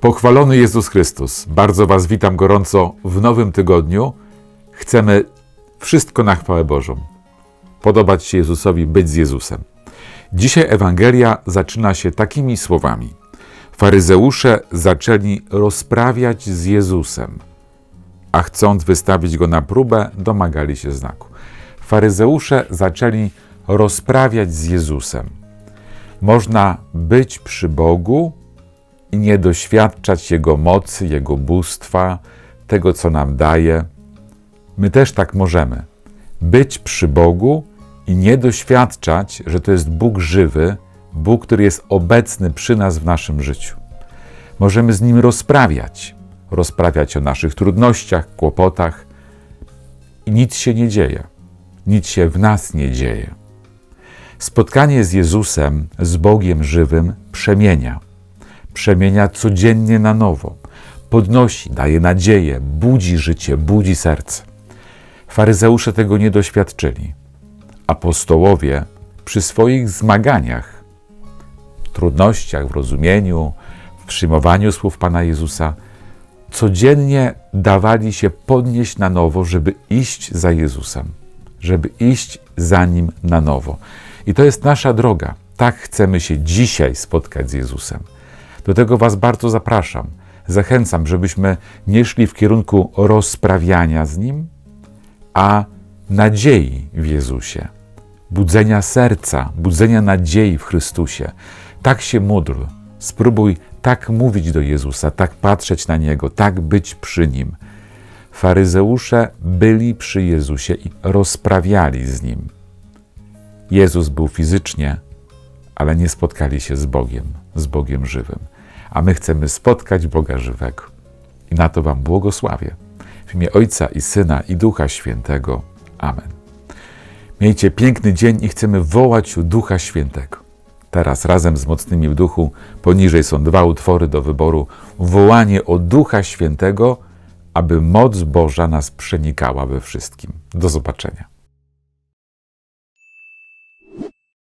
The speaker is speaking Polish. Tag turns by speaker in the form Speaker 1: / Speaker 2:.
Speaker 1: Pochwalony Jezus Chrystus. Bardzo Was witam gorąco w nowym tygodniu. Chcemy wszystko na chwałę Bożą. Podobać się Jezusowi, być z Jezusem. Dzisiaj Ewangelia zaczyna się takimi słowami. Faryzeusze zaczęli rozprawiać z Jezusem, a chcąc wystawić go na próbę, domagali się znaku. Faryzeusze zaczęli rozprawiać z Jezusem. Można być przy Bogu nie doświadczać Jego mocy, Jego bóstwa, tego, co nam daje. My też tak możemy. Być przy Bogu i nie doświadczać, że to jest Bóg żywy, Bóg, który jest obecny przy nas w naszym życiu. Możemy z Nim rozprawiać, rozprawiać o naszych trudnościach, kłopotach i nic się nie dzieje. Nic się w nas nie dzieje. Spotkanie z Jezusem, z Bogiem żywym, przemienia. Przemienia codziennie na nowo. Podnosi, daje nadzieję, budzi życie, budzi serce. Faryzeusze tego nie doświadczyli. Apostołowie przy swoich zmaganiach, trudnościach w rozumieniu, w przyjmowaniu słów Pana Jezusa, codziennie dawali się podnieść na nowo, żeby iść za Jezusem, żeby iść za Nim na nowo. I to jest nasza droga. Tak chcemy się dzisiaj spotkać z Jezusem. Do tego Was bardzo zapraszam. Zachęcam, żebyśmy nie szli w kierunku rozprawiania z Nim, a nadziei w Jezusie, budzenia serca, budzenia nadziei w Chrystusie. Tak się módl, spróbuj tak mówić do Jezusa, tak patrzeć na Niego, tak być przy Nim. Faryzeusze byli przy Jezusie i rozprawiali z Nim. Jezus był fizycznie, ale nie spotkali się z Bogiem, z Bogiem żywym. A my chcemy spotkać Boga żywego. I na to Wam błogosławię. W imię Ojca i Syna i Ducha Świętego. Amen. Miejcie piękny dzień i chcemy wołać Ducha Świętego. Teraz razem z mocnymi w duchu, poniżej są dwa utwory do wyboru. Wołanie o Ducha Świętego, aby moc Boża nas przenikała we wszystkim. Do zobaczenia.